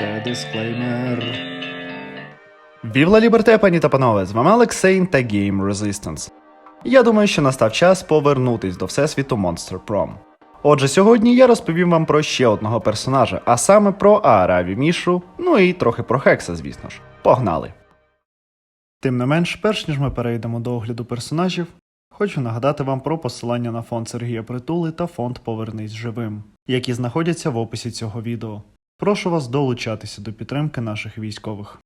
Це дисклеймер. Вівла Ліберте, пані та панове, з вами Алексейн та Game Resistance. Я думаю, що настав час повернутись до всесвіту Monster Prom. Отже, сьогодні я розповім вам про ще одного персонажа, а саме про Аараві Мішу, ну і трохи про Хекса, звісно ж. Погнали! Тим не менш, перш ніж ми перейдемо до огляду персонажів, хочу нагадати вам про посилання на фонд Сергія Притули та фонд Повернись живим, які знаходяться в описі цього відео. Прошу вас долучатися до підтримки наших військових.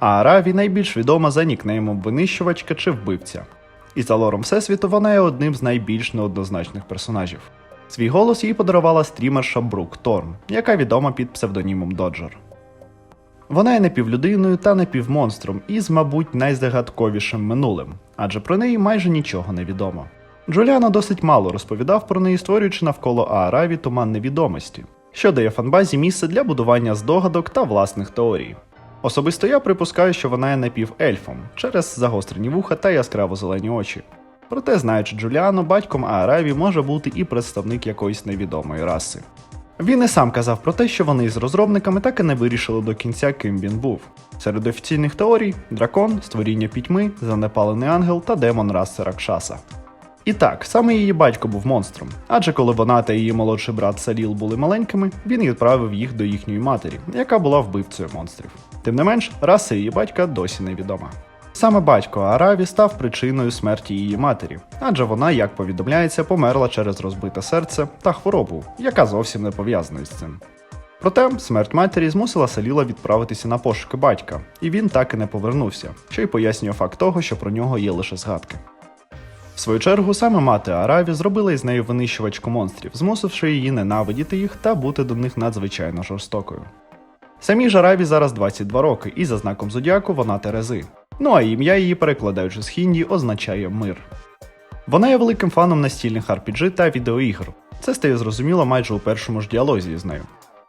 А Араві найбільш відома за нікнеймом винищувачка чи вбивця. І за лором Всесвіту вона є одним з найбільш неоднозначних персонажів. Свій голос їй подарувала стрімерша Брук Торн, яка відома під псевдонімом Доджер. Вона є напівлюдиною та напівмонстром із, мабуть, найзагадковішим минулим, адже про неї майже нічого не відомо. Джуліано досить мало розповідав про неї, створюючи навколо Аараві туман невідомості, що дає фанбазі місце для будування здогадок та власних теорій. Особисто я припускаю, що вона є напівельфом через загострені вуха та яскраво зелені очі. Проте, знаючи Джуліано, батьком Аараві може бути і представник якоїсь невідомої раси. Він і сам казав про те, що вони з розробниками так і не вирішили до кінця, ким він був. Серед офіційних теорій дракон, створіння пітьми, занепалений ангел та демон раси Ракшаса. І так, саме її батько був монстром, адже коли вона та її молодший брат Саліл були маленькими, він відправив їх до їхньої матері, яка була вбивцею монстрів. Тим не менш, раса її батька досі невідома. Саме батько Араві став причиною смерті її матері, адже вона, як повідомляється, померла через розбите серце та хворобу, яка зовсім не пов'язана з цим. Проте смерть матері змусила Саліла відправитися на пошуки батька, і він так і не повернувся, що й пояснює факт того, що про нього є лише згадки. В свою чергу, саме мати Араві зробила із нею винищувачку монстрів, змусивши її ненавидіти їх та бути до них надзвичайно жорстокою. Самій ж Араві зараз 22 роки, і за знаком зодіаку вона Терези. Ну а ім'я її, перекладаючи з хінді, означає мир. Вона є великим фаном настільних RPG та відеоігр. Це стає зрозуміло майже у першому ж діалозі з нею.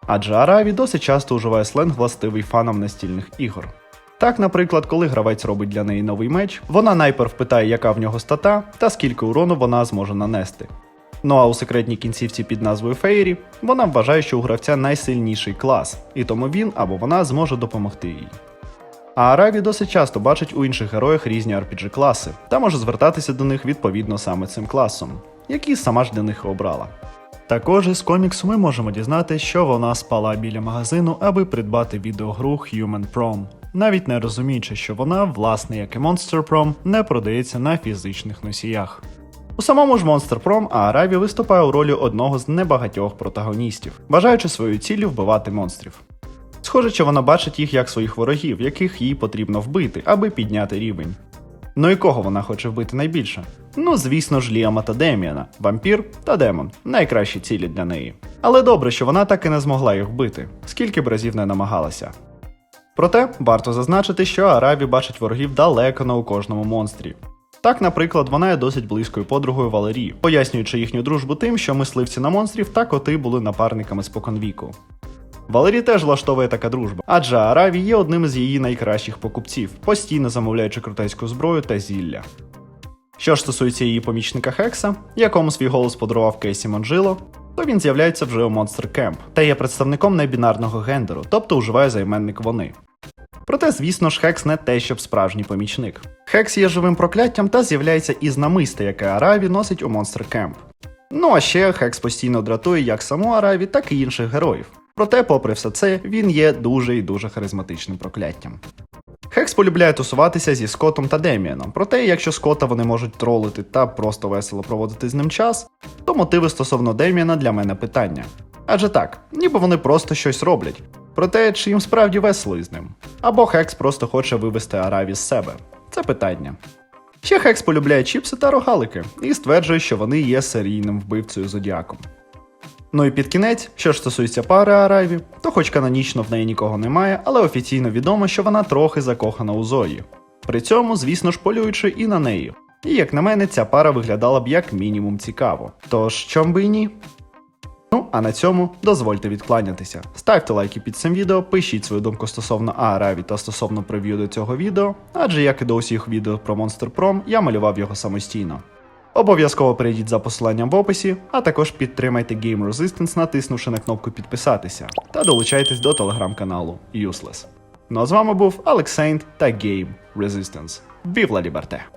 Адже Араві досить часто уживає сленг властивий фанам настільних ігор. Так, наприклад, коли гравець робить для неї новий меч, вона найперв питає, яка в нього стата та скільки урону вона зможе нанести. Ну а у секретній кінцівці під назвою Фейрі вона вважає, що у гравця найсильніший клас, і тому він або вона зможе допомогти їй. А Араві досить часто бачить у інших героях різні RPG класи та може звертатися до них відповідно саме цим класом, який сама ж для них обрала. Також із коміксу ми можемо дізнатися, що вона спала біля магазину, аби придбати відеогру Human Prom, навіть не розуміючи, що вона, власне, як і Monster Prom, не продається на фізичних носіях. У самому ж Monster Prom Аараві виступає у ролі одного з небагатьох протагоністів, бажаючи своєю ціллю вбивати монстрів. Схоже, що вона бачить їх як своїх ворогів, яких їй потрібно вбити, аби підняти рівень. Ну і кого вона хоче вбити найбільше? Ну, звісно ж, Ліама та Деміана, вампір та демон найкращі цілі для неї. Але добре, що вона так і не змогла їх вбити, скільки б разів не намагалася. Проте варто зазначити, що Араві бачить ворогів далеко не у кожному монстрі. Так, наприклад, вона є досить близькою подругою Валерії, пояснюючи їхню дружбу тим, що мисливці на монстрів та коти були напарниками споконвіку. Валерії теж влаштовує така дружба, адже Араві є одним з її найкращих покупців, постійно замовляючи крутецьку зброю та зілля. Що ж стосується її помічника Хекса, якому свій голос подарував Кейсі Монжило, то він з'являється вже у Monster Camp та є представником небінарного гендеру, тобто уживає займенник вони. Проте, звісно ж, Хекс не те, щоб справжній помічник. Хекс є живим прокляттям та з'являється із намиста, яке Араві носить у Monster Camp. Ну а ще Хекс постійно дратує як саму Араві, так і інших героїв. Проте, попри все це, він є дуже і дуже харизматичним прокляттям. Хекс полюбляє тусуватися зі Скотом та Деміаном, проте, якщо Скота вони можуть тролити та просто весело проводити з ним час, то мотиви стосовно Деміана для мене питання. Адже так, ніби вони просто щось роблять. Проте, чи їм справді весело із ним? Або Хекс просто хоче вивести Араві з себе. Це питання. Ще Хекс полюбляє чіпси та рогалики і стверджує, що вони є серійним вбивцею зодіаком. Ну і під кінець, що ж стосується пари Араві, то хоч канонічно в неї нікого немає, але офіційно відомо, що вона трохи закохана у Зої. При цьому, звісно ж, полюючи і на неї. І як на мене, ця пара виглядала б як мінімум цікаво. Тож, чом би і ні? Ну, а на цьому дозвольте відкланятися. Ставте лайки під цим відео, пишіть свою думку стосовно Аараві та стосовно прев'ю до цього відео, адже як і до усіх відео про Monster Prom, я малював його самостійно. Обов'язково перейдіть за посиланням в описі, а також підтримайте Game Resistance, натиснувши на кнопку підписатися, та долучайтесь до телеграм-каналу Useless. Ну а з вами був Алексейнт та Game Resistance. Вівла Liberté!